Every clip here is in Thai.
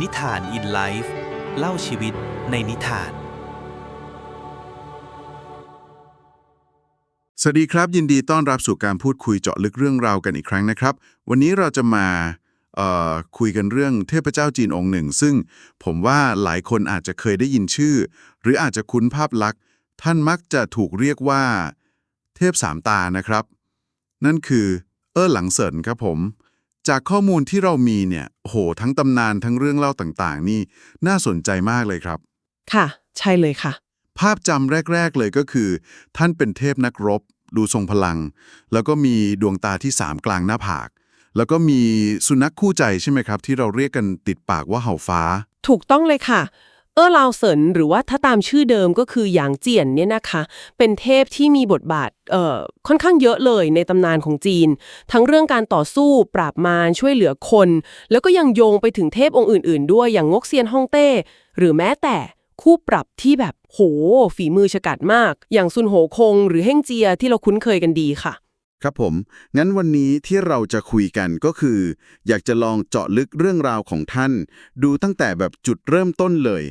นิทานอินไลฟ์เล่าชีวิตในนิทาน สวัสดีครับ ยินดีต้อนรับสู่การพูดคุยเจาะลึกเรื่องราวกันอีกครั้งนะครับ วันนี้เราจะมาคุยกันเรื่องเทพเจ้าจีนองค์หนึ่ง ซึ่งผมว่าหลายคนอาจจะเคยได้ยินชื่อ หรืออาจจะคุ้นภาพลักษณ์ ท่านมักจะถูกเรียกว่า เทพสามตานะครับ นั่นคือเออหลังเสินครับผม จากข้อมูลที่เรามีเนี่ยโหทั้งตำนานทั้งเรื่องเล่าต่างๆ นี่น่าสนใจมากเลยครับ ค่ะ ใช่เลยค่ะ ภาพจำแรก ๆ เลยก็คือ ท่านเป็นเทพนักรบ ดูทรงพลัง แล้วก็มีดวงตาที่สามกลางหน้าผาก แล้วก็มีสุนัขคู่ใจใช่ไหมครับ ที่เราเรียกกันติดปากว่าเห่าฟ้า ถูกต้องเลยค่ะ เออลาวเซินหรือว่าถ้าตามชื่อเดิมก็คือหยางเจียนเนี่ยนะคะ เป็นเทพที่มีบทบาทเอ่อค่อนข้างเยอะเลยในตำนานของจีน ทั้งเรื่องการต่อสู้ปราบมารช่วยเหลือคน แล้วก็ยังโยงไปถึงเทพองค์อื่น ๆ ด้วยอย่างงกเซียนฮ่องเต้ หรือแม้แต่คู่ปรับที่แบบโห ฝีมือฉกัดมาก อย่างซุนโหคง หรือเฮ่งเจียที่เราคุ้นเคยกันดีค่ะ ครับผม งั้นวันนี้ที่เราจะคุยกันก็คือ อยากจะลองเจาะลึกเรื่องราวของท่าน ดูตั้งแต่แบบจุดเริ่มต้นเลย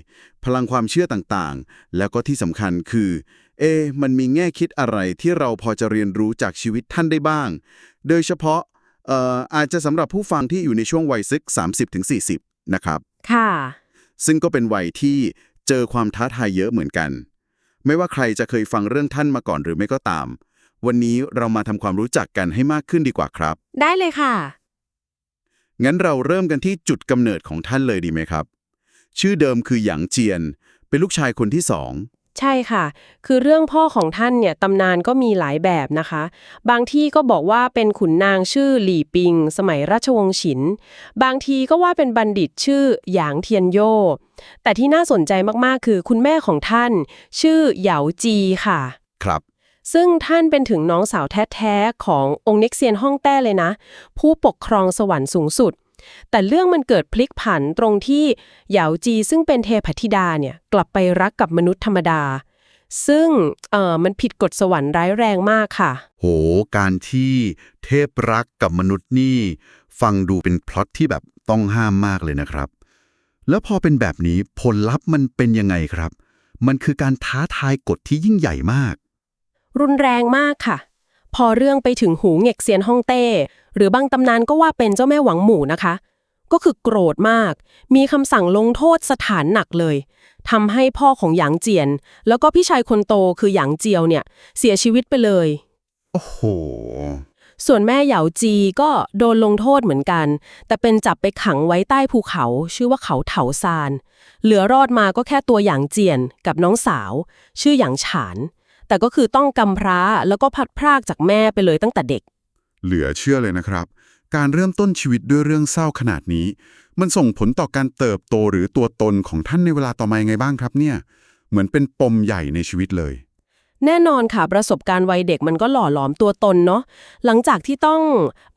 พลังความเชื่อต่างๆ แล้วก็ที่สำคัญคือ เอ มันมีแง่คิดอะไรที่เราพอจะเรียนรู้จากชีวิตท่านได้บ้าง โดยเฉพาะเอ่ออาจจะสำหรับผู้ฟังที่อยู่ในช่วงวัยซึก 30-40 นะครับ ค่ะ ซึ่งก็เป็นวัยที่เจอความท้าทายเยอะเหมือนกัน ไม่ว่าใครจะเคยฟังเรื่องท่านมาก่อนหรือไม่ก็ตาม วันนี้เรามาทำความรู้จักกันให้มากขึ้นดีกว่าครับ ได้เลยค่ะ งั้นเราเริ่มกันที่จุดกำเนิดของท่านเลยดีไหมครับ ชื่อเดิมคือหยางเจียน เป็นลูกชายคนที่สองใช่ค่ะ คือเรื่องพ่อของท่านเนี่ยตำนานก็มีหลายแบบนะคะ บางที่ก็บอกว่าเป็นขุนนางชื่อหลี่ปิง สมัยราชวงศ์ฉิน บางทีก็ว่าเป็นบัณฑิตชื่อหยางเทียนโย แต่ที่น่าสนใจมากๆ คือคุณแม่ของท่าน ชื่อเหยาจีค่ะ ครับ ซึ่งท่านเป็นถึงน้องสาวแท้ๆ ขององค์เน็กเซียนฮ่องแต้เลยนะ ผู้ปกครองสวรรค์สูงสุด แต่เรื่องมันเกิดพลิกผันตรงที่เหยาจีซึ่งเป็นเทพธิดาเนี่ยกลับไปรักกับมนุษย์ธรรมดา ซึ่งเอ่อมันผิดกฎสวรรค์ร้ายแรงมากค่ะ โห การที่เทพรักกับมนุษย์นี่ ฟังดูเป็นพล็อตที่แบบต้องห้ามมากเลยนะครับ แล้วพอเป็นแบบนี้ผลลัพธ์มันเป็นยังไงครับ มันคือการท้าทายกฎที่ยิ่งใหญ่มาก รุนแรงมากค่ะ พอเรื่องไปถึงหูเหง็กเซียนฮ่องเต้ หรือบางตำนานก็ว่าเป็นเจ้าแม่หวังหมู่นะคะ ก็คือโกรธมาก มีคำสั่งลงโทษสถานหนักเลยทำให้พ่อของหยางเจียน แล้วก็พี่ชายคนโตคือหยางเจียวเนี่ย เสียชีวิตไปเลย โอ้โห ส่วนแม่เหยาจีก็โดนลงโทษเหมือนกัน แต่เป็นจับไปขังไว้ใต้ภูเขาชื่อว่าเขาเถาซาน เหลือรอดมาก็แค่ตัวหยางเจียนกับน้องสาว ชื่อหยางฉาน แต่ก็คือต้องกำพร้าแล้วก็พัดพรากจากแม่ไปเลยตั้งแต่เด็ก เหลือเชื่อเลยนะครับ การเริ่มต้นชีวิตด้วยเรื่องเศร้าขนาดนี้ มันส่งผลต่อการเติบโตหรือตัวตนของท่านในเวลาต่อมายังไงบ้างครับเนี่ย เหมือนเป็นปมใหญ่ในชีวิตเลย แน่นอนค่ะประสบการณ์วัยเด็กมันก็หล่อหลอมตัวตนเนาะหลังจากที่ต้อง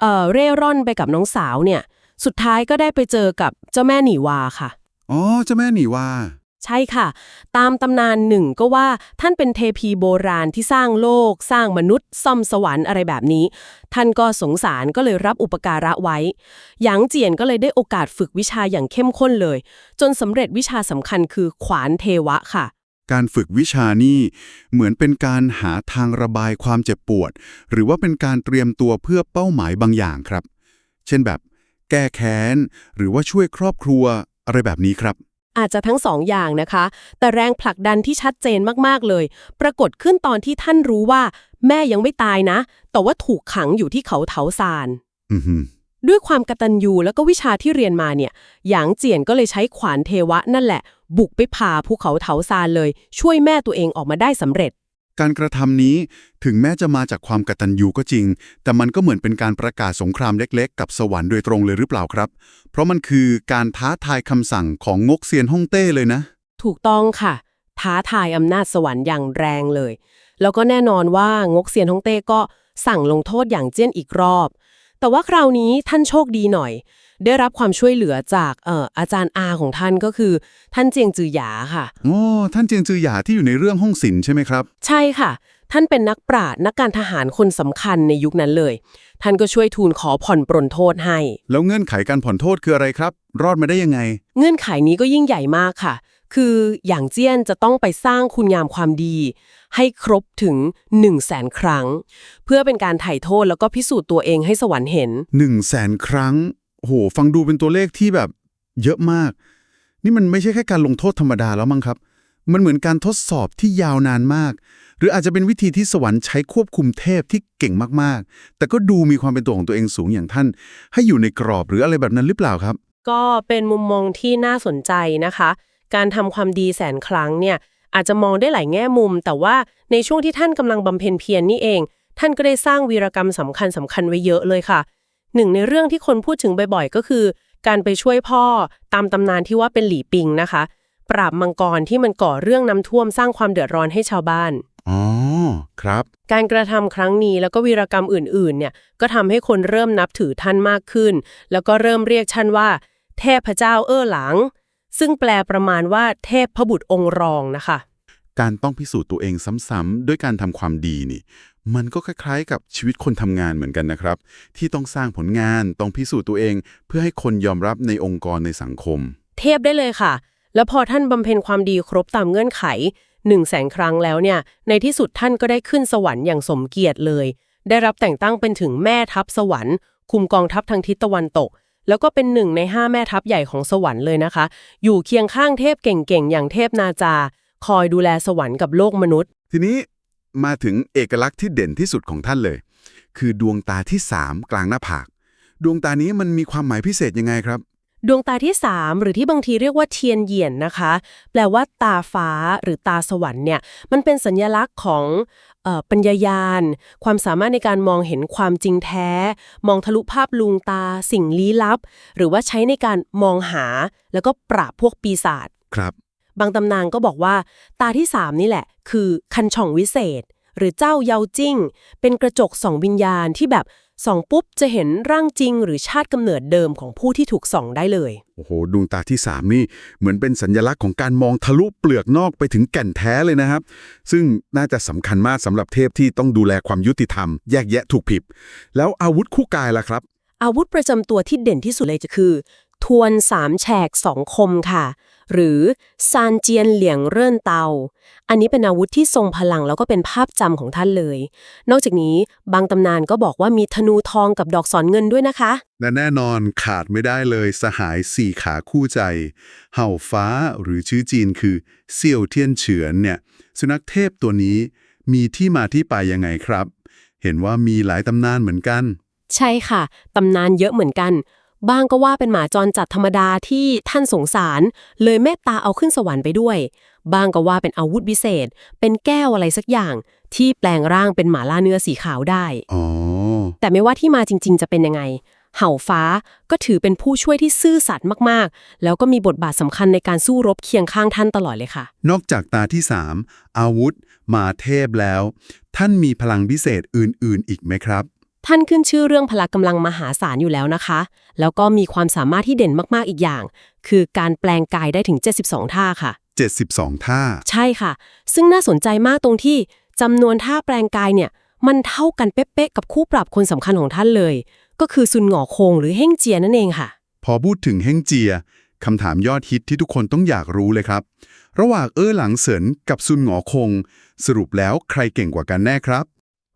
เอ่อเร่ร่อนไปกับน้องสาวเนี่ย สุดท้ายก็ได้ไปเจอกับเจ้าแม่หนีวาค่ะอ๋อเจ้าแม่หนีว่า ใช่ค่ะ ตามตำนานหนึ่งก็ว่าท่านเป็นเทพีโบราณที่สร้างโลก สร้างมนุษย์ ซ่อมสวรรค์อะไรแบบนี้ ท่านก็สงสารก็เลยรับอุปการะไว้ หยางเจียนก็เลยได้โอกาสฝึกวิชาอย่างเข้มข้นเลย จนสำเร็จวิชาสำคัญคือขวานเทวะค่ะ การฝึกวิชานี่เหมือนเป็นการหาทางระบายความเจ็บปวด หรือว่าเป็นการเตรียมตัวเพื่อเป้าหมายบางอย่างครับ เช่นแบบ แก้แค้น หรือว่าช่วยครอบครัวอะไรแบบนี้ครับ อาจจะทั้งสองอย่างนะคะ แต่แรงผลักดันที่ชัดเจนมากๆเลย ปรากฏขึ้นตอนที่ท่านรู้ว่า แม่ยังไม่ตายนะ แต่ว่าถูกขังอยู่ที่เขาเถาซานอือหือด้วยความกตัญญูแล้วก็วิชาที่เรียนมาเนี่ยหยางเจียนก็เลยใช้ขวานเทวะนั่นแหละ บุกไปผ่าภูเขาเถาซานเลย ช่วยแม่ตัวเองออกมาได้สำเร็จ การกระทำนี้ถึงแม้จะมาจากความกตัญญูก็จริง แต่มันก็เหมือนเป็นการประกาศสงครามเล็กๆ กับสวรรค์โดยตรงเลยหรือเปล่าครับ เพราะมันคือการท้าทายคำสั่งของงกเซียนฮ่องเต้เลยนะ ถูกต้องค่ะ ท้าทายอำนาจสวรรค์อย่างแรงเลย แล้วก็แน่นอนว่างกเซียนฮ่องเต้ก็สั่งลงโทษอย่างเจี้ยนอีกรอบ แต่ว่าคราวนี้ท่านโชคดีหน่อย ได้รับความช่วยเหลือจากเอ่ออาจารย์อาของท่านก็คือ ท่านเจียงจือหยาค่ะโอ้ท่านเจียงจือหยาที่อยู่ในเรื่องห้องศิลป์ใช่ไหมครับ ใช่ค่ะ ท่านเป็นนักปราชญ์นักการทหารคนสำคัญในยุคนั้นเลย ท่านก็ช่วยทูลขอผ่อนปรนโทษให้ แล้วเงื่อนไขการผ่อนโทษคืออะไรครับ รอดมาได้ยังไง เงื่อนไขนี้ก็ยิ่งใหญ่มากค่ะ คืออย่างเจี้ยนจะต้องไปสร้างคุณงามความดี ให้ครบถึง 1 0 0 0 0แสนครั้ง เพื่อเป็นการไถ่โทษแล้วก็พิสูจน์ตัวเองให้สวรรค์เห็นหนึ่งแสนครั้ง โอ้โหฟังดูเป็นตัวเลขที่แบบเยอะมาก นี่มันไม่ใช่แค่การลงโทษธรรมดาแล้วมั้งครับ มันเหมือนการทดสอบที่ยาวนานมาก หรืออาจจะเป็นวิธีที่สวรรค์ใช้ควบคุมเทพที่เก่งมากๆ แต่ก็ดูมีความเป็นตัวของตัวเองสูงอย่างท่าน ให้อยู่ในกรอบหรืออะไรแบบนั้นหรือเปล่าครับ ก็เป็นมุมมองที่น่าสนใจนะคะ การทำความดีแสนครั้งเนี่ยอาจจะมองได้หลายแง่มุม แต่ว่าในช่วงที่ท่านกำลังบำเพ็ญเพียรนี่เอง ท่านก็ได้สร้างวีรกรรมสำคัญสำคัญไว้เยอะเลยค่ะ หนึ่งในเรื่องที่คนพูดถึงบ่อยๆ ก็คือ การไปช่วยพ่อตามตำนานที่ว่าเป็นหลีปิงนะคะ ปราบมังกรที่มันก่อเรื่องน้ำท่วมสร้างความเดือดร้อนให้ชาวบ้านอ๋อครับ การกระทำครั้งนี้แล้วก็วีรกรรมอื่นๆ เนี่ยก็ทำให้คนเริ่มนับถือท่านมากขึ้น แล้วก็เริ่มเรียกท่านว่า เทพเจ้าเอ้อหลัง ซึ่งแปลประมาณว่าเทพพบุตรองค์รองนะคะ การต้องพิสูจน์ตัวเองซ้ำๆด้วยการทำความดีนี่ มันก็คล้ายๆ กับชีวิตคนทำงานเหมือนกันนะครับ ที่ต้องสร้างผลงานต้องพิสูจน์ตัวเอง เพื่อให้คนยอมรับในองค์กรในสังคม เทพได้เลยค่ะ แล้วพอท่านบำเพ็ญความดีครบตามเงื่อนไขหนึ่งแสนครั้งแล้วเนี่ย ในที่สุดท่านก็ได้ขึ้นสวรรค์อย่างสมเกียรติเลย ได้รับแต่งตั้งเป็นถึงแม่ทัพสวรรค์คุมกองทัพทางทิศตะวันตก แล้วก็เป็นหนึ่งในห้าแม่ทัพใหญ่ของสวรรค์เลยนะคะ อยู่เคียงข้างเทพเก่งๆอย่างเทพนาจา คอยดูแลสวรรค์กับโลกมนุษย์ ทีนี้ มาถึงเอกลักษณ์ที่เด่นที่สุดของท่านเลย คือดวงตาที่สามกลางหน้าผาก ดวงตานี้มันมีความหมายพิเศษยังไงครับ ดวงตาที่ 3 หรือที่บางทีเรียกว่าเทียนเหยียนนะคะ แปลว่าตาฟ้าหรือตาสวรรค์เนี่ยมันเป็นสัญลักษณ์ของเออปัญญายาณ ความสามารถในการมองเห็นความจริงแท้ มองทะลุภาพลวงตา สิ่งลี้ลับ หรือว่าใช้ในการมองหา แล้วก็ปราบพวกปีศาจครับ บางตำนานก็บอกว่า ตาที่3นี่แหละ คือคันช่องวิเศษ หรือเจ้าเยาจิ้ง เป็นกระจกส่องวิญญาณที่แบบส่องปุ๊บจะเห็นร่างจริง หรือชาติกำเนิดเดิมของผู้ที่ถูกส่องได้เลย โอ้โหดวงตาที่สามนี่เหมือนเป็นสัญลักษณ์ของการมองทะลุเปลือกนอกไปถึงแก่นแท้เลยนะครับ ซึ่งน่าจะสำคัญมากสำหรับเทพที่ต้องดูแลความยุติธรรม แยกแยะถูกผิด แล้วอาวุธคู่กายล่ะครับ อาวุธประจำตัวที่เด่นที่สุดเลยจะคือ ทวนสามแฉกสองคมค่ะ หรือซานเจียนเหลียงเรื่อนเตา อันนี้เป็นอาวุธที่ทรงพลังแล้วก็เป็นภาพจำของท่านเลย นอกจากนี้บางตำนานก็บอกว่ามีธนูทองกับดอกสอนเงินด้วยนะคะ และแน่นอนขาดไม่ได้เลยสหายสี่ขาคู่ใจ เห่าฟ้าหรือชื่อจีนคือเซี่ยวเทียนเฉือนเนี่ยสุนัขเทพตัวนี้มีที่มาที่ไปยังไงครับ เห็นว่ามีหลายตำนานเหมือนกัน ใช่ค่ะ ตำนานเยอะเหมือนกัน บ้างก็ว่าเป็นหมาจรจัดธรรมดาที่ท่านสงสาร เลยเมตตาเอาขึ้นสวรรค์ไปด้วย บ้างก็ว่าเป็นอาวุธวิเศษ เป็นแก้วอะไรสักอย่าง ที่แปลงร่างเป็นหมาล่าเนื้อสีขาวได้อ๋อแต่ไม่ว่าที่มาจริง ๆ จะเป็นยังไง เห่าฟ้าก็ถือเป็นผู้ช่วยที่ซื่อสัตย์มากๆ แล้วก็มีบทบาทสำคัญในการสู้รบเคียงข้างท่านตลอดเลยค่ะ นอกจากตาที่สามอาวุธมาเทพแล้ว ท่านมีพลังพิเศษอื่น ๆ อีกไหมครับ ท่านขึ้นชื่อเรื่องพละกำลังมหาศาลอยู่แล้วนะคะ แล้วก็มีความสามารถที่เด่นมากๆอีกอย่าง คือการแปลงกายได้ถึง 72 ท่าค่ะ 72 ท่า ใช่ค่ะ ซึ่งน่าสนใจมากตรงที่จำนวนท่าแปลงกายเนี่ย มันเท่ากันเป๊ะๆกับคู่ปรับคนสำคัญของท่านเลย ก็คือซุนหงอคงหรือเฮ่งเจียนั่นเองค่ะ พอพูดถึงเฮงเจียคำถามยอดฮิตที่ทุกคนต้องอยากรู้เลยครับ ระหว่างเอ้อหลังเสินกับซุนหงอคง สรุปแล้วใครเก่งกว่ากันแน่ครับ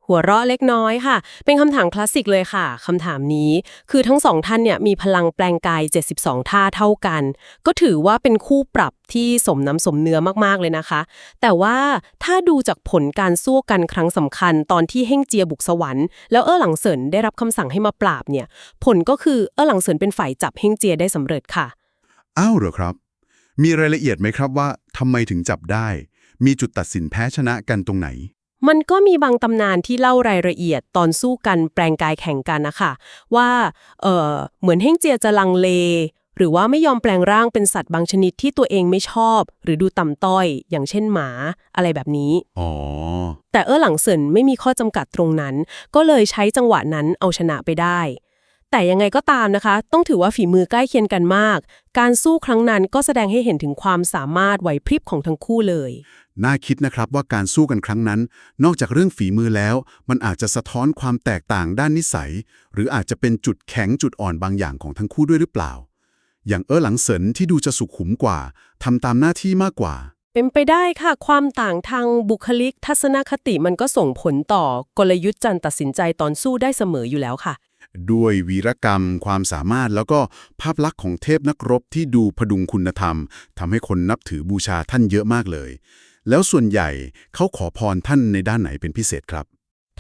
หัวเราะเล็กน้อยค่ะ เป็นคำถามคลาสสิกเลยค่ะคำถามนี้ คือทั้งสองท่านเนี่ยมีพลังแปลงกาย 72 ท่าเท่ากัน ก็ถือว่าเป็นคู่ปรับที่สมน้ำสมเนื้อมากๆเลยนะคะ แต่ว่าถ้าดูจากผลการสู้กันครั้งสำคัญ ตอนที่เฮ่งเจียบุกสวรรค์แล้วเออหลังเสินได้รับคำสั่งให้มาปราบเนี่ยผลก็คือเออหลังเสินเป็นฝ่ายจับเฮ่งเจียได้สำเร็จค่ะอ้าวเหรอครับ มีรายละเอียดไหมครับว่าทำไมถึงจับได้ มีจุดตัดสินแพ้ชนะกันตรงไหน มันก็มีบางตำนานที่เล่ารายละเอียดตอนสู้กันแปลงกายแข่งกันนะคะว่าเออเหมือนเฮ่งเจียจะลังเล หรือว่าไม่ยอมแปลงร่างเป็นสัตว์บางชนิดที่ตัวเองไม่ชอบ หรือดูต่ำต้อย อย่างเช่นหมา อะไรแบบนี้อ๋อแต่เออหลังเซินไม่มีข้อจำกัดตรงนั้น ก็เลยใช้จังหวะนั้นเอาชนะไปได้ แต่ยังไงก็ตามนะคะ ต้องถือว่าฝีมือใกล้เคียงกันมาก การสู้ครั้งนั้นก็แสดงให้เห็นถึงความสามารถไหวพริบของทั้งคู่เลย น่าคิดนะครับว่าการสู้กันครั้งนั้น นอกจากเรื่องฝีมือแล้ว มันอาจจะสะท้อนความแตกต่างด้านนิสัย หรืออาจจะเป็นจุดแข็งจุดอ่อนบางอย่างของทั้งคู่ด้วยหรือเปล่า อย่างเออหลังเสินที่ดูจะสุขุมกว่าทำตามหน้าที่มากกว่าเป็นไปได้ค่ะ ความต่างทางบุคลิกทัศนคติมันก็ส่งผลต่อกลยุทธ์การตัดสินใจตอนสู้ได้เสมออยู่แล้วค่ะ ด้วยวีรกรรม ความสามารถแล้วก็ภาพลักษณ์ของเทพนักรบที่ดูพดุงคุณธรรมทำให้คนนับถือบูชาท่านเยอะมากเลย แล้วส่วนใหญ่เขาขอพรท่านในด้านไหนเป็นพิเศษครับ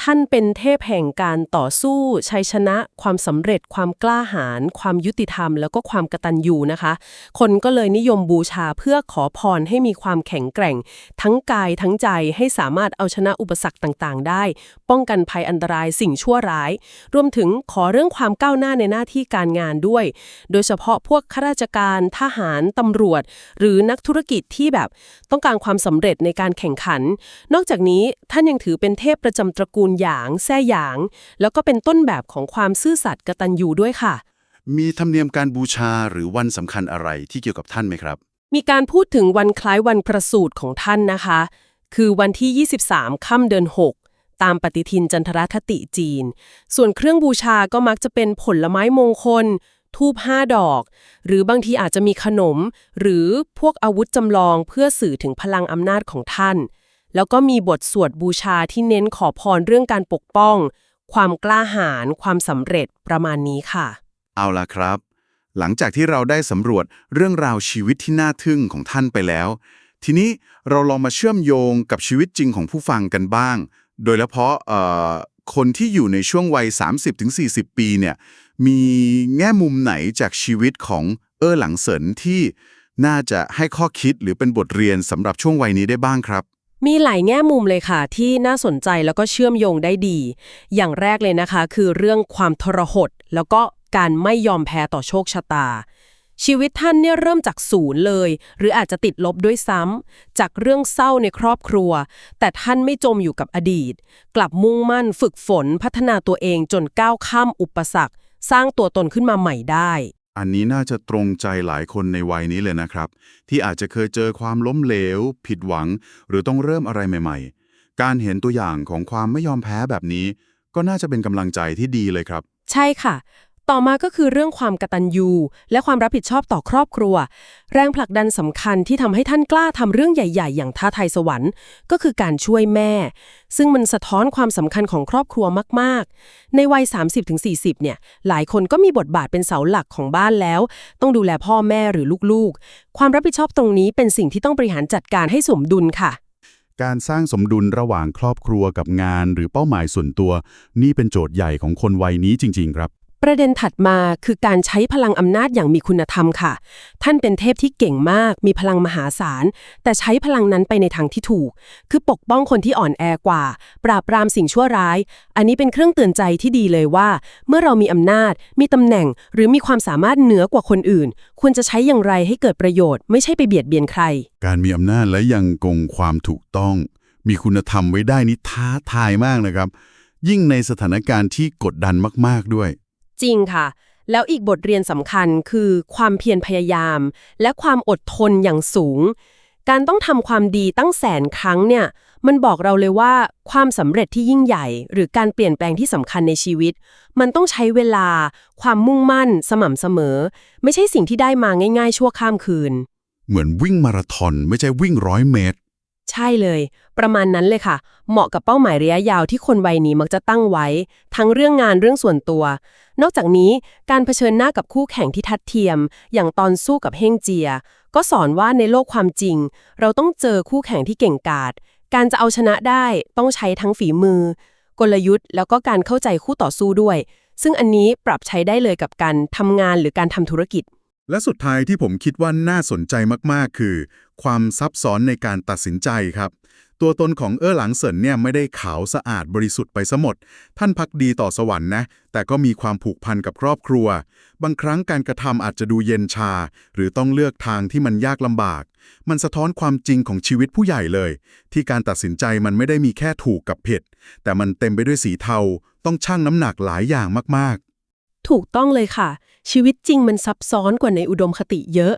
ท่านเป็นเทพแห่งการต่อสู้ ชัยชนะ ความสำเร็จ ความกล้าหาญ ความยุติธรรม แล้วก็ความกตัญญูนะคะ คนก็เลยนิยมบูชาเพื่อขอพรให้มีความแข็งแกร่ง ทั้งกายทั้งใจให้สามารถเอาชนะอุปสรรคต่างๆ ได้ ป้องกันภัยอันตรายสิ่งชั่วร้าย รวมถึงขอเรื่องความก้าวหน้าในหน้าที่การงานด้วย โดยเฉพาะพวกข้าราชการทหารตำรวจ หรือนักธุรกิจที่แบบต้องการความสำเร็จในการแข่งขัน นอกจากนี้ท่านยังถือเป็นเทพประจำตระกูลหยาง แซ่หยาง แล้วก็เป็นต้นแบบของความซื่อสัตย์กตัญญูด้วยค่ะ มีธรรมเนียมการบูชาหรือวันสำคัญอะไรที่เกี่ยวกับท่านไหมครับ มีการพูดถึงวันคล้ายวันประสูติของท่านนะคะ คือวันที่ 23 ค่ำเดือน 6ตามปฏิทินจันทรคติจีน ส่วนเครื่องบูชาก็มักจะเป็นผลไม้มงคล ทูบห้าดอก หรือบางทีอาจจะมีขนม หรือพวกอาวุธจำลองเพื่อสื่อถึงพลังอำนาจของท่าน แล้วก็มีบทสวดบูชาที่เน้นขอพรเรื่องการปกป้อง ความกล้าหาญความสำเร็จประมาณนี้ค่ะ เอาล่ะครับ หลังจากที่เราได้สำรวจเรื่องราวชีวิตที่น่าทึ่งของท่านไปแล้ว ทีนี้เราลองมาเชื่อมโยงกับชีวิตจริงของผู้ฟังกันบ้าง โดยเฉพาะเอ่อคนที่อยู่ในช่วงวัย 30-40 ปีเนี่ยมีแง่มุมไหนจากชีวิตของเออหลังเสินที่น่าจะให้ข้อคิดหรือเป็นบทเรียนสำหรับช่วงวัยนี้ได้บ้างครับ มีหลายแง่มุมเลยค่ะ ที่น่าสนใจแล้วก็เชื่อมโยงได้ดี อย่างแรกเลยนะคะ คือเรื่องความทรหด แล้วก็การไม่ยอมแพ้ต่อโชคชะตา ชีวิตท่านเนี่ยเริ่มจากศูนย์เลย หรืออาจจะติดลบด้วยซ้ำจากเรื่องเศร้าในครอบครัว แต่ท่านไม่จมอยู่กับอดีต กลับมุ่งมั่นฝึกฝนพัฒนาตัวเองจนก้าวข้ามอุปสรรค สร้างตัวตนขึ้นมาใหม่ได้ อันนี้น่าจะตรงใจหลายคนในวัยนี้เลยนะครับ ที่อาจจะเคยเจอความล้มเหลว ผิดหวัง หรือต้องเริ่มอะไรใหม่ ๆ การเห็นตัวอย่างของความไม่ยอมแพ้แบบนี้ ก็น่าจะเป็นกำลังใจที่ดีเลยครับ ใช่ค่ะ ต่อมาก็คือเรื่องความกตัญญูและความรับผิดชอบต่อครอบครัว แรงผลักดันสำคัญที่ทำให้ท่านกล้าทำเรื่องใหญ่ ๆ อย่างท้าทายสวรรค์ ก็คือการช่วยแม่ ซึ่งมันสะท้อนความสำคัญของครอบครัวมาก ๆ ในวัย 30-40 เนี่ย หลายคนก็มีบทบาทเป็นเสาหลักของบ้านแล้ว ต้องดูแลพ่อแม่หรือลูกๆ ความรับผิดชอบตรงนี้เป็นสิ่งที่ต้องบริหารจัดการให้สมดุลค่ะการสร้างสมดุลระหว่างครอบครัวกับงานหรือเป้าหมายส่วนตัว นี่เป็นโจทย์ใหญ่ของคนวัยนี้จริง ๆ ครับ ประเด็นถัดมาคือการใช้พลังอำนาจอย่างมีคุณธรรมค่ะ ท่านเป็นเทพที่เก่งมาก มีพลังมหาศาล แต่ใช้พลังนั้นไปในทางที่ถูก คือปกป้องคนที่อ่อนแอกว่า ปราบปรามสิ่งชั่วร้าย อันนี้เป็นเครื่องเตือนใจที่ดีเลยว่า เมื่อเรามีอำนาจ มีตำแหน่ง หรือมีความสามารถเหนือกว่าคนอื่น ควรจะใช้อย่างไรให้เกิดประโยชน์ ไม่ใช่ไปเบียดเบียนใคร การมีอำนาจและยังคงความถูกต้อง มีคุณธรรมไว้ได้นี่ท้าทายมากนะครับ ยิ่งในสถานการณ์ที่กดดันมากๆด้วย จริงค่ะ แล้วอีกบทเรียนสำคัญคือความเพียรพยายาม และความอดทนอย่างสูง การต้องทำความดีตั้งแสนครั้งเนี่ย มันบอกเราเลยว่าความสำเร็จที่ยิ่งใหญ่ หรือการเปลี่ยนแปลงที่สำคัญในชีวิต มันต้องใช้เวลา ความมุ่งมั่น สม่ำเสมอ ไม่ใช่สิ่งที่ได้มาง่าย ๆ ชั่วข้ามคืน เหมือนวิ่งมาราธอนไม่ใช่วิ่งร้อยเมตร ใช่เลย ประมาณนั้นเลยค่ะ เหมาะกับเป้าหมายระยะยาวที่คนวัยนี้มักจะตั้งไว้ ทั้งเรื่องงานเรื่องส่วนตัว นอกจากนี้การเผชิญหน้ากับคู่แข่งที่ทัดเทียม อย่างตอนสู้กับเฮงเจีย ก็สอนว่าในโลกความจริง เราต้องเจอคู่แข่งที่เก่งกาจการจะเอาชนะได้ต้องใช้ทั้งฝีมือ กลยุทธ์ แล้วก็การเข้าใจคู่ต่อสู้ด้วย ซึ่งอันนี้ปรับใช้ได้เลยกับการทำงานหรือการทำธุรกิจ และสุดท้ายที่ผมคิดว่าน่าสนใจมากๆ คือ ความซับซ้อนในการตัดสินใจครับ ตัวตนของเออหลังเสินเนี่ยไม่ได้ขาวสะอาดบริสุทธิ์ไปซะหมด ท่านพักดีต่อสวรรค์นะ แต่ก็มีความผูกพันกับครอบครัว บางครั้งการกระทำอาจจะดูเย็นชา หรือต้องเลือกทางที่มันยากลำบาก มันสะท้อนความจริงของชีวิตผู้ใหญ่เลย ที่การตัดสินใจมันไม่ได้มีแค่ถูกกับผิดแต่มันเต็มไปด้วยสีเทา ต้องชั่งน้ำหนักหลายอย่างมาก ถูกต้องเลยค่ะ ชีวิตจริงมันซับซ้อนกว่าในอุดมคติเยอะ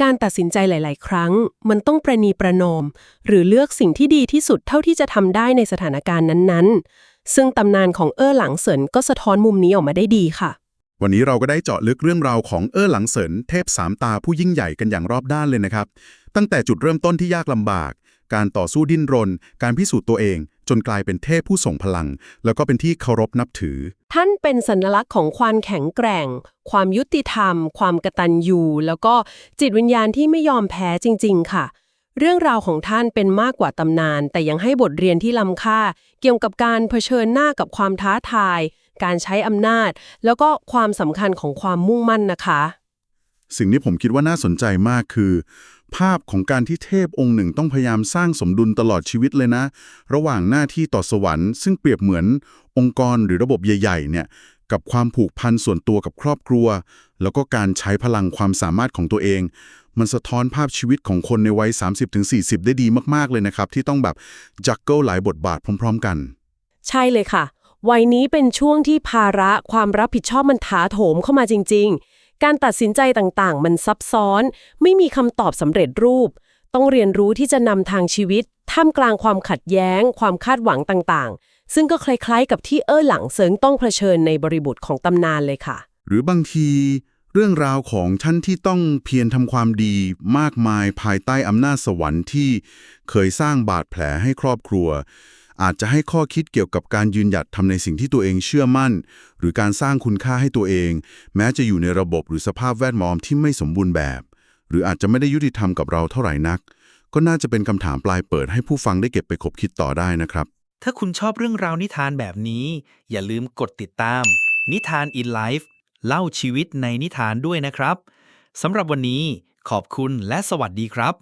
การตัดสินใจหลาย ๆ ครั้ง มันต้องประนีประนอม หรือเลือกสิ่งที่ดีที่สุดเท่าที่จะทำได้ในสถานการณ์นั้น ๆ ซึ่งตำนานของเอ้อหลังเสินก็สะท้อนมุมนี้ออกมาได้ดีค่ะ วันนี้เราก็ได้เจาะลึกเรื่องราวของเอ้อหลังเสินเทพสามตาผู้ยิ่งใหญ่กันอย่างรอบด้านเลยนะครับ ตั้งแต่จุดเริ่มต้นที่ยากลำบาก การต่อสู้ดิ้นรน การพิสูจน์ตัวเอง จนกลายเป็นเทพผู้ทรงพลัง แล้วก็เป็นที่เคารพนับถือ ท่านเป็นสัญลักษณ์ของความแข็งแกร่ง ความยุติธรรม ความกตัญญูแล้วก็จิตวิญญาณที่ไม่ยอมแพ้จริง ๆ ค่ะ เรื่องราวของท่านเป็นมากกว่าตำนาน แต่ยังให้บทเรียนที่ล้ำค่า เกี่ยวกับการเผชิญหน้ากับความท้าทาย การใช้อำนาจ แล้วก็ความสำคัญของความมุ่งมั่นนะคะ สิ่งที่ผมคิดว่าน่าสนใจมากคือ ภาพของการที่เทพองค์หนึ่งต้องพยายามสร้างสมดุลตลอดชีวิตเลยนะ ระหว่างหน้าที่ต่อสวรรค์ ซึ่งเปรียบเหมือนองค์กรหรือระบบใหญ่ๆเนี่ยกับความผูกพันส่วนตัวกับครอบครัว แล้วก็การใช้พลังความสามารถของตัวเอง มันสะท้อนภาพชีวิตของคนในวัย 30-40 ได้ดีมากๆเลยนะครับ ที่ต้องแบบจักเกิลหลายบทบาทพร้อม ๆ กัน ใช่เลยค่ะ วัยนี้เป็นช่วงที่ภาระความรับผิดชอบมันถาโถมเข้ามาจริง ๆ การตัดสินใจต่างๆ มันซับซ้อน ไม่มีคำตอบสำเร็จรูป ต้องเรียนรู้ที่จะนำทางชีวิต ท่ามกลางความขัดแย้ง ความคาดหวังต่างๆ ซึ่งก็คล้ายๆ กับที่เอ้อหลังเซิงต้องเผชิญในบริบทของตำนานเลยค่ะ หรือบางที เรื่องราวของท่านที่ต้องเพียรทำความดีมากมายภายใต้อำนาจสวรรค์ที่เคยสร้างบาดแผลให้ครอบครัว อาจจะให้ข้อคิดเกี่ยวกับการยืนหยัดทำในสิ่งที่ตัวเองเชื่อมั่น หรือการสร้างคุณค่าให้ตัวเอง แม้จะอยู่ในระบบหรือสภาพแวดล้อมที่ไม่สมบูรณ์แบบ หรืออาจจะไม่ได้ยุติธรรมกับเราเท่าไหร่นัก ก็น่าจะเป็นคำถามปลายเปิดให้ผู้ฟังได้เก็บไปคบคิดต่อได้นะครับ ถ้าคุณชอบเรื่องราวนิทานแบบนี้ อย่าลืมกดติดตาม นิทาน in life เล่าชีวิตในนิทานด้วยนะครับสำหรับวันนี้ขอบคุณและสวัสดีครับ